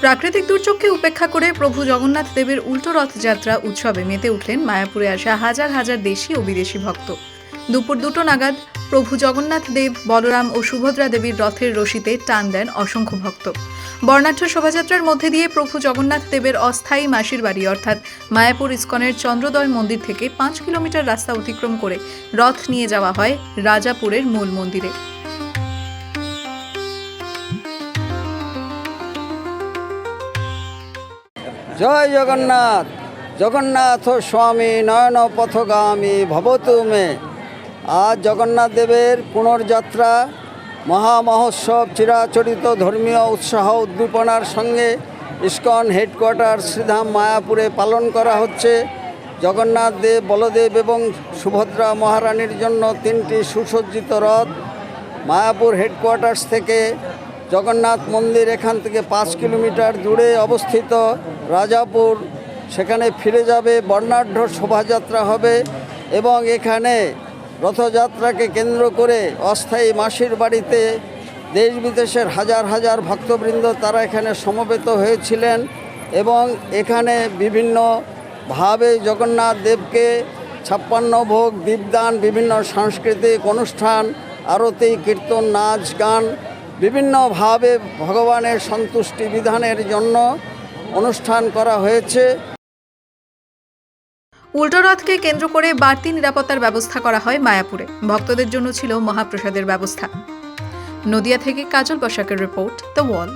প্রাকৃতিক দুর্যোগকে উপেক্ষা করে প্রভু জগন্নাথ দেবের উল্টো রথযাত্রা উৎসবে মেতে উঠলেন মায়াপুরে আসা হাজার হাজার দেশি ও বিদেশি ভক্ত। দুপুর দুটো নাগাদ প্রভু জগন্নাথ দেব, বলরাম ও সুভদ্রা দেবীর রথের রশিতে টান দেন অসংখ্য ভক্ত। বর্ণাঢ্য শোভাযাত্রার মধ্যে দিয়ে প্রভু জগন্নাথ দেবের অস্থায়ী মাসির বাড়ি, অর্থাৎ মায়াপুর ইস্কনের চন্দ্রোদয় মন্দির থেকে পাঁচ কিলোমিটার রাস্তা অতিক্রম করে রথ নিয়ে যাওয়া হয় রাজাপুরের মূল মন্দিরে। জয় জগন্নাথ। জগন্নাথ স্বামী নয়ন পথগামী ভবতু মে। আজ জগন্নাথ দেবের পুনর্যাত্রা, মহামহোৎসব, চিরাচরিত ধর্মীয় উৎসাহ উদ্দীপনার সঙ্গে ইস্কন হেডকোয়ার্টার শ্রীধাম মায়াপুরে পালন করা হচ্ছে। জগন্নাথ দেব, বলদেব এবং সুভদ্রা মহারানীর জন্য তিনটি সুসজ্জিত রথ মায়াপুর হেডকোয়ার্টার্স থেকে জগন্নাথ মন্দির এখান থেকে পাঁচ কিলোমিটার দূরে অবস্থিত রাজাপুর। সেখানে ফিরে যাবে, বর্ণাঢ্য শোভাযাত্রা হবে এবং এখানে রথযাত্রাকে কেন্দ্র করে অস্থায়ী মাসির বাড়িতে দেশ বিদেশের হাজার হাজার ভক্তবৃন্দ তারা এখানে সমবেত হয়েছিলেন এবং এখানে বিভিন্নভাবে জগন্নাথ দেবকে ছাপ্পান্ন ভোগ, দীপদান, বিভিন্ন সাংস্কৃতিক অনুষ্ঠান, আরতি, কীর্তন, নাচ, গান বিভিন্নভাবে ভগবানের সন্তুষ্টি বিধানের জন্য অনুষ্ঠান করা হয়েছে। উল্টোরথকে কেন্দ্র করে বাড়তি নিরাপত্তার ব্যবস্থা করা হয় মায়াপুরে। ভক্তদের জন্য ছিল মহাপ্রসাদের ব্যবস্থা। নদিয়া থেকে কাজল বসাকের রিপোর্ট, দ্য ওয়াল